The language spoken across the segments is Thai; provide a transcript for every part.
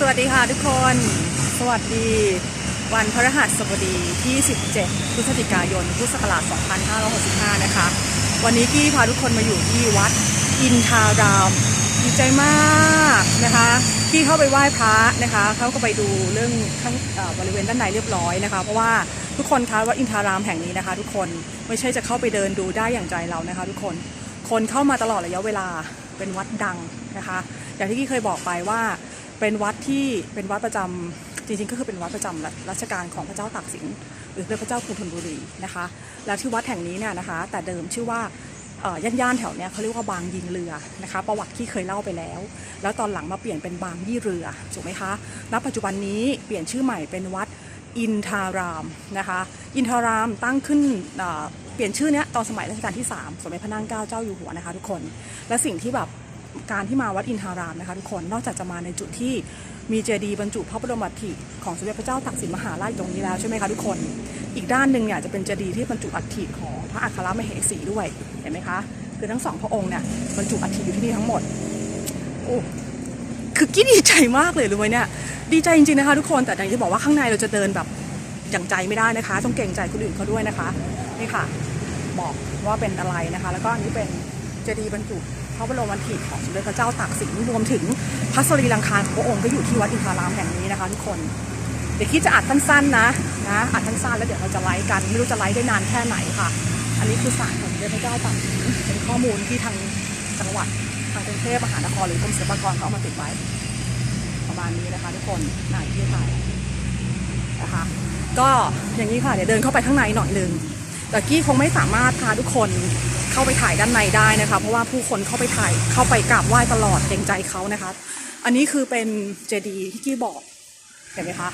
สวัสดีค่ะทุกคน สวัสดี วันพฤหัสบดีที่ 17 พฤศจิกายน พุทธศักราช 2565 นะคะ วันนี้กี้พาทุกคนมาอยู่ที่วัดอินทาราม ดีใจมากนะคะที่เข้าไปไหว้พระนะคะเขาก็ไปดูเรื่องข้างบริเวณด้านในเรียบร้อยนะคะ เพราะว่าทุกคนคะวัดอินทารามแห่งนี้นะคะ ทุกคนไม่ใช่จะเข้าไปเดินดูได้อย่างใจเรานะคะ ทุกคน คนเข้ามาตลอดระยะเวลาเป็นวัดดังนะคะ อย่างที่กี้เคยบอกไปว่า เป็นวัดที่เป็นวัดประจำจริงๆ ก็คือเป็นวัดประจำรัรัชกาลของพระเจ้าตากสิน หรือพระเจ้ากรุงธนบุรีนะคะ และที่วัดแห่งนี้เนี่ยนะคะ แต่เดิมชื่อว่าย่านๆแถวเนี้ยเขาเรียกว่าบางยินเรือนะคะ ประวัติที่เคยเล่าไปแล้ว แล้วตอนหลังมาเปลี่ยนเป็นบางยี่เรือถูกไหมคะณปัจจุบันนี้เปลี่ยนชื่อใหม่เป็นวัดอินทารามนะคะ อินทารามตั้งขึ้นเอ่อเปลี่ยนชื่อเนี้ยตอนสมัยรัชกาลที่ 3 สมเด็จพระนางเกล้าเจ้าอยู่หัวนะคะทุกคน และสิ่งที่แบบ การที่มาวัดอินทารามนะคะทุกคนนอกจากจะมาในจุดที่มีเจดีย์บรรจุพระบรมอัฐิของสมเด็จพระเจ้าตากสินมหาราชตรงนี้แล้วใช่ไหมคะทุกคน อีกด้านหนึ่งเนี่ยจะเป็นเจดีย์ที่บรรจุอัฐิของพระอัครมเหสีด้วยเห็นไหมคะคือทั้งสองพระองค์เนี่ยบรรจุอัฐิอยู่ที่นี่ทั้งหมดโอ้คือกี้ดีใจมากเลยรู้ไหมเนี่ยดีใจจริงๆนะคะทุกคนแต่อย่างที่บอกว่าข้างในเราจะเดินแบบอย่างใจไม่ได้นะคะ ต้องเกรงใจคนอื่นเขาด้วยนะคะนี่ค่ะ บอกว่าเป็นอะไรนะคะ แล้วก็อันนี้เป็นเจดีย์บรรจุ ระบรมอัฐิของสมเด็จพระเจ้าตากสินรวมถึงพระสรีรังคารของพระองค์ก็อยู่ที่วัดอินทารามแห่งนี้นะคะทุกคน เดี๋ยวคิดจะอัดสั้นๆนะนะอัดสั้นๆแล้วเดี๋ยวเราจะไลฟ์กันไม่รู้จะไลฟ์ได้นานแค่ไหนค่ะ อันนี้คือสารของสมเด็จพระเจ้าตากสินเป็นข้อมูลที่ทางจังหวัดทางกรุงเทพมหานครหรือกรมศิลปากรเขาเอามาติดไว้ ประมาณนี้นะคะ ทุกคนไหนที่ถ่ายนะคะก็อย่างนี้ค่ะเดี๋ยวเดินเข้าไปข้างในหน่อยหนึง แต่กี้คงไม่สามารถพาทุกคนเข้าไปถ่ายด้านในได้นะคะ เพราะว่าผู้คนเข้าไปถ่ายเข้าไปกราบไหว้ตลอดเกรงใจเขานะคะ อันนี้คือเป็นเจดีย์ที่กี้บอกเห็นไหมคะ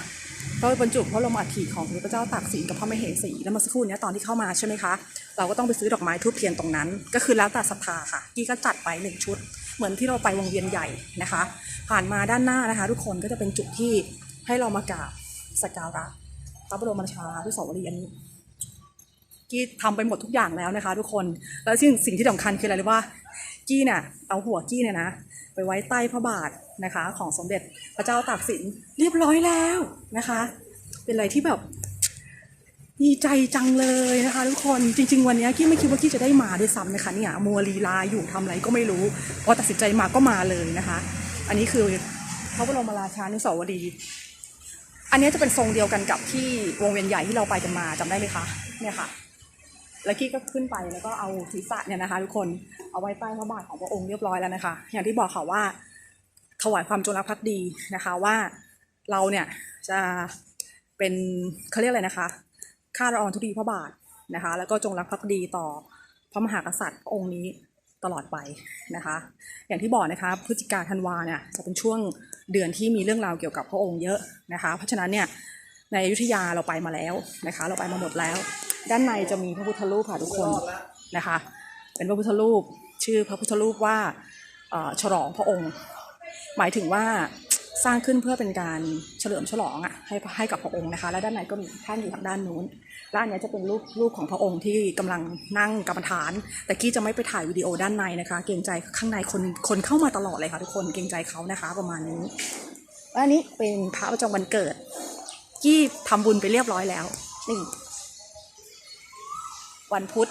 ก็บรรจุพระบรมอัฐิของพระเจ้าตากสินกับพระมเหสีแล้วเมื่อสักครู่เนี้ยตอนที่เข้ามาใช่ไหมคะ เราก็ต้องไปซื้อดอกไม้ทูบเทียนตรงนั้น ก็คือแล้วแต่ศรัทธาค่ะ กี้ก็จัดไปหนึ่งชุด เหมือนที่เราไปวงเวียนใหญ่นะคะ ผ่านมาด้านหน้านะคะ ทุกคนก็จะเป็นจุดที่ให้เรามากราบสักการะพระบรมราชานุสาวรีย์อันนี้ กี้ทำไปหมดทุกอย่างแล้วนะคะ ทุกคน แล้วสิ่งสิ่งที่สำคัญคืออะไรรู้ว่ากี้เนี่ยเอาหัวกี้เนี่ยนะไปไว้ใต้พระบาทนะคะ ของสมเด็จพระเจ้าตากสินเรียบร้อยแล้วนะคะ เป็นอะไรที่แบบดีใจจังเลยนะคะ ทุกคนจริง ๆ วันนี้กี้ไม่คิดว่ากี้จะได้มาด้วยซ้ำนะคะเนี่ยมัวลีลาอยู่ทำอะไรก็ไม่รู้พอตัดสินใจมาก็มาเลยนะคะ อันนี้คือพระบรมราชานุสาวรีย์อันนี้จะเป็นทรงเดียวกันกับที่วงเวียนใหญ่ที่เราไปกันมาจำได้ไหมคะเนี่ยค่ะ แล้วกี้ก็ขึ้นไปแล้วก็เอาศีรษะเนี่ยนะคะ ทุกคนเอาไว้ใต้พระบาทของพระองค์เรียบร้อยแล้วนะคะ อย่างที่บอกค่ะว่าถวายความจงรักภักดีนะคะว่าเราเนี่ยจะเป็นเขาเรียกอะไรนะคะข้าราชทุดีพระบาทนะคะ แล้วก็จงรักภักดีต่อพระมหากษัตริย์องค์นี้ตลอดไปนะคะ อย่างที่บอกนะคะพฤศจิกาธันวาเนี่ยจะเป็นช่วงเดือนที่มีเรื่องราวเกี่ยวกับพระองค์เยอะนะคะ เพราะฉะนั้นเนี่ยในอยุธยาเราไปมาแล้วนะคะ เราไปมาหมดแล้ว ด้านในจะมีพระพุทธรูปค่ะทุกคนนะคะ เป็นพระพุทธรูปชื่อพระพุทธรูปว่าฉลองพระองค์ หมายถึงว่าสร้างขึ้นเพื่อเป็นการเฉลิมฉลองอะให้ให้กับพระองค์นะคะ และด้านในก็มีท่านอยู่ทางด้านนู้นและอันนี้จะเป็นรูปรูปของพระองค์ที่กำลังนั่งกรรมฐาน แต่กี้จะไม่ไปถ่ายวิดีโอด้านในนะคะ เกรงใจข้างในคนคนเข้ามาตลอดเลยค่ะทุกคนเกรงใจเขานะคะประมาณนี้และอันนี้เป็นพระประจำวันเกิดกี้ทำบุญไปเรียบร้อยแล้วนี่ วันพุธ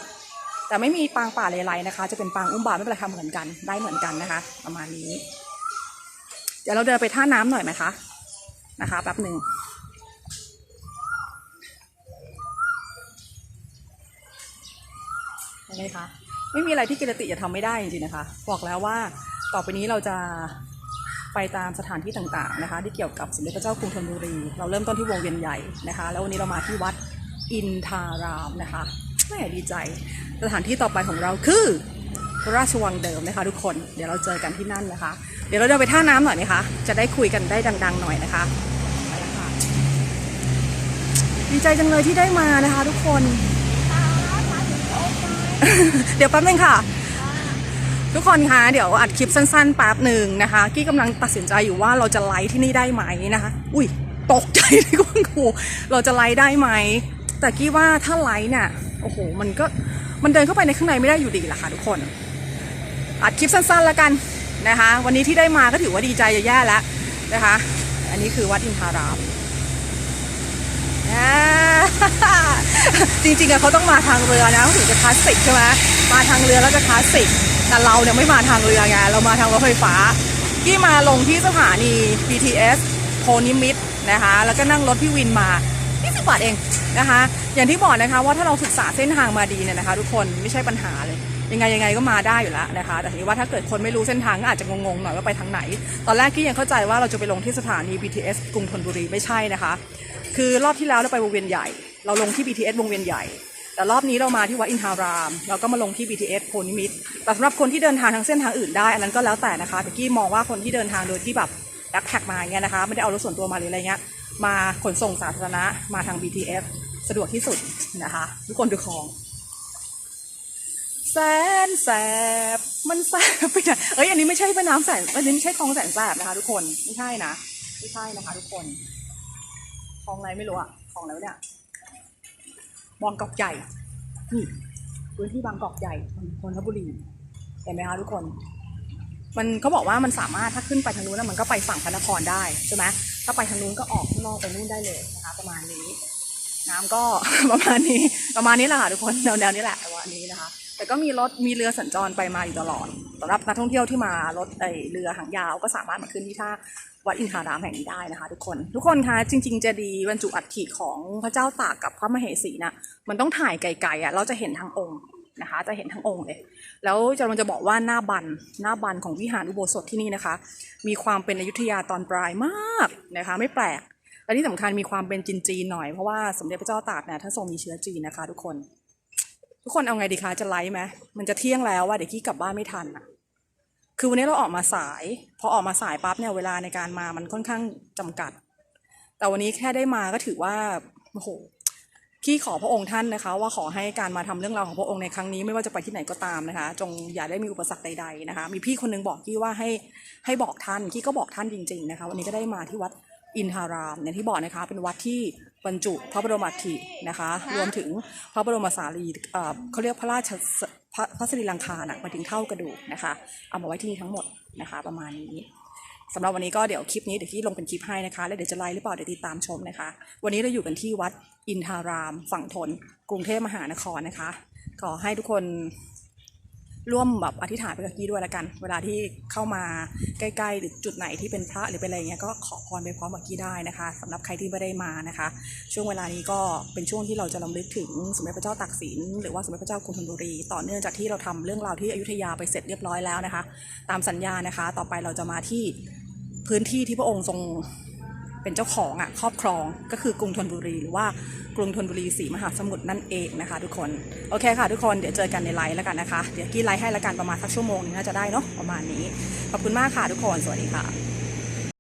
แต่ไม่มีปางป่าเลไลนะคะ จะเป็นปางอุ้มบาทไม่เป็นไรทำเหมือนกันได้เหมือนกันนะคะ ประมาณนี้ เดี๋ยวเราเดินไปท่าน้ำหน่อยไหมคะนะคะแป๊บหนึ่งเห็นไหมคะไม่มีอะไรที่กิรติจะทำไม่ได้จริงๆนะคะ บอกแล้วว่าต่อไปนี้เราจะไปตามสถานที่ต่างๆนะคะ ที่เกี่ยวกับสมเด็จพระเจ้ากรุงธนบุรี เราเริ่มต้นที่วงเวียนใหญ่นะคะ แล้ววันนี้เรามาที่วัดอินทารามนะคะ ม่ดีใจ สถานที่ต่อไปของเราคือพระราชวังเดิมนะคะทุกคน เดี๋ยวเราเจอกันที่นั่นนะคะ เดี๋ยวเราเดินไปท่าน้ำหน่อยไหมคะ จะได้คุยกันได้ดัง ๆ หน่อยนะคะ ไปแล้วค่ะ ดีใจจังเลยที่ได้มานะคะ ทุกคน เดี๋ยวแป๊บนึงค่ะ ทุกคนคะ เดี๋ยวอัดคลิปสั้นๆแป๊บหนึ่งนะคะ กี้กำลังตัดสินใจอยู่ว่าเราจะไลฟ์ที่นี่ได้ไหมนะคะ อุ้ย ตกใจเลยคุณครู เราจะไลฟ์ได้ไหม แต่กี้ว่าถ้าไลฟ์เนี่ย โอ้โห มันก็มันเดินเข้าไปในข้างในไม่ได้อยู่ดีล่ะค่ะทุกคนอัดคลิปสั้นๆแล้วกันนะคะ วันนี้ที่ได้มาก็ถือว่าดีใจจะแย่แล้วนะคะ อันนี้คือวัดอินทารามจริงๆอะเขาต้องมาทางเรือนะเขาถึงจะคลาสสิกใช่ไหมมาทางเรือแล้วจะคลาสสิกแต่เราเนี่ยไม่มาทางเรือไงเรามาทางรถไฟฟ้าที่มาลงที่สถานี BTS โพนิมิตนะคะ แล้วก็นั่งรถพี่วินมา บาทเองนะคะ อย่างที่บอกนะคะว่าถ้าเราศึกษาเส้นทางมาดีเนี่ยนะคะ ทุกคนไม่ใช่ปัญหาเลยยังไงยังไงก็มาได้อยู่แล้วนะคะ แต่ทีนี้ว่าถ้าเกิดคนไม่รู้เส้นทางก็อาจจะงงๆหน่อยว่าไปทางไหน ตอนแรกกี้ยังเข้าใจว่าเราจะไปลงที่สถานี BTS กรุงธนบุรีไม่ใช่นะคะ คือรอบที่แล้วเราไปวงเวียนใหญ่ เราลงที่ BTS วงเวียนใหญ่ แต่รอบนี้เรามาที่วัดอินทาราม เราก็มาลงที่ BTS โพนิมิตแต่สำหรับคนที่เดินทางทางเส้นทางอื่นได้ อันนั้นก็แล้วแต่นะคะแต่กี้มองว่าคนที่เดินทางโดยที่แบบแบ็คแพ็คมาอย่างเงี้ยนะคะไม่ได้เอารถส่วนตัวมาหรืออะไรเงี้ย มาขนส่งสาธารณะมาทาง BTS สะดวกที่สุดนะคะ ทุกคนดูคลองแสนแสบมันแสบไปไหนเอ้ยอันนี้ไม่ใช่แม่น้ำแสนอันนี้ไม่ใช่คลองแสนแสบนะคะ ทุกคนไม่ใช่นะไม่ใช่นะคะ ทุกคนคลองอะไรไม่รู้อะคลองอะไรวเนี่ยบางกอกใหญ่พื้นที่บางกอกใหญ่นนทบุรีเห็นไหมคะทุกคน มันเขาบอกว่ามันสามารถถ้าขึ้นไปทางนู้นนะมันก็ไปฝั่งพระนครได้ใช่ไหมถ้าไปทางนู้นก็ออกข้างนอกไปนู่นได้เลยนะคะประมาณนี้ น้ำก็ ประมาณนี้ประมาณนี้แหละค่ะทุกคนแนวแนวนี้แหละประมานี้นะคะ แต่ก็มีรถมีเรือสัญจรไปมาอยู่ตลอดสำหรับนักท่องเที่ยวที่มารถไอเรือหางยาวก็สามารถมาขึ้นที่ท่าวัดอินทารามแห่งนี้ได้นะคะทุกคน ทุกคนคะจริง ๆ จะดีบรรจุอัฐิของพระเจ้าตากกับพระมเหสีนะมันต้องถ่ายไกลๆอะเราจะเห็นทั้งองค์ นะคะ จะเห็นทั้งองค์เลย แล้วจะมันจะบอกว่าหน้าบันหน้าบันของวิหารอุโบสถที่นี่นะคะ มีความเป็นอยุธยาตอนปลายมากนะคะ ไม่แปลก และที่สำคัญมีความเป็นจีนๆหน่อย เพราะว่าสมเด็จพระเจ้าตากเนี่ยท่านทรงมีเชื้อจีนนะคะ ทุกคน ทุกคนเอาไงดีคะ จะไลฟ์ไหมมันจะเที่ยงแล้วว่าเดี๋ยวกี้กลับบ้านไม่ทันอะคือวันนี้เราออกมาสาย พอออกมาสายปั๊บเนี่ยเวลาในการมามันค่อนข้างจำกัด แต่วันนี้แค่ได้มาก็ถือว่าโอ้โห พี่ขอพระองค์ท่านนะคะ ว่าขอให้การมาทำเรื่องราวของพระองค์ในครั้งนี้ไม่ว่าจะไปที่ไหนก็ตามนะคะ จงอย่าได้มีอุปสรรคใด ๆนะคะ มีพี่คนนึงบอกกี้ว่าให้ให้บอกท่านกี้ก็บอกท่านจริง ๆนะคะ วันนี้ก็ได้มาที่วัดอินทารามอย่างที่บอกนะคะ เป็นวัดที่บรรจุพระบรมอัฐินะคะ รวมถึงพระบรมสารีเขาเรียกพระราชพระพระสรีรังคารน่ะมาถึงเท่ากระดูกนะคะ เอามาไว้ที่นี่ทั้งหมดนะคะ ประมาณนี้ สำหรับวันนี้ก็เดี๋ยวคลิปนี้เดี๋ยวที่ลงเป็นคลิปให้นะคะแล้วเดี๋ยวจะไลฟ์หรือเปล่าเดี๋ยวติดตามชมนะคะ วันนี้เราอยู่กันที่วัดอินทาราม ฝั่งทน กรุงเทพมหานครนะคะ ขอให้ทุกคนร่วมแบบอธิษฐานไปกับกี้ด้วยละกัน เวลาที่เข้ามาใกล้ๆ หรือจุดไหนที่เป็นพระหรือเป็นอะไรเงี้ยก็ขอพรไปพร้อมกับกี้ได้นะคะสำหรับใครที่ไม่ได้มานะคะ ช่วงเวลานี้ก็เป็นช่วงที่เราจะรำลึกถึงสมเด็จพระเจ้าตากสินหรือว่าสมเด็จพระเจ้ากรุงธนบุรี ต่อเนื่องจากที่เราทำเรื่องราวที่อยุธยาไปเสร็จเรียบร้อยแล้วนะคะ ตามสัญญานะคะ ต่อไปเราจะมาที่ พื้นที่ที่พระองค์ทรงเป็นเจ้าของอะครอบครองก็คือกรุงธนบุรีหรือว่ากรุงธนบุรีสีมหาสมุทรนั่นเองนะคะ ทุกคนโอเคค่ะ ทุกคนเดี๋ยวเจอกันในไลฟ์แล้วกันนะคะ เดี๋ยวกี้ไลฟ์ให้ละกันประมาณสักชั่วโมงนึงน่าจะได้เนาะประมาณนี้ขอบคุณมากค่ะทุกคนสวัสดีค่ะ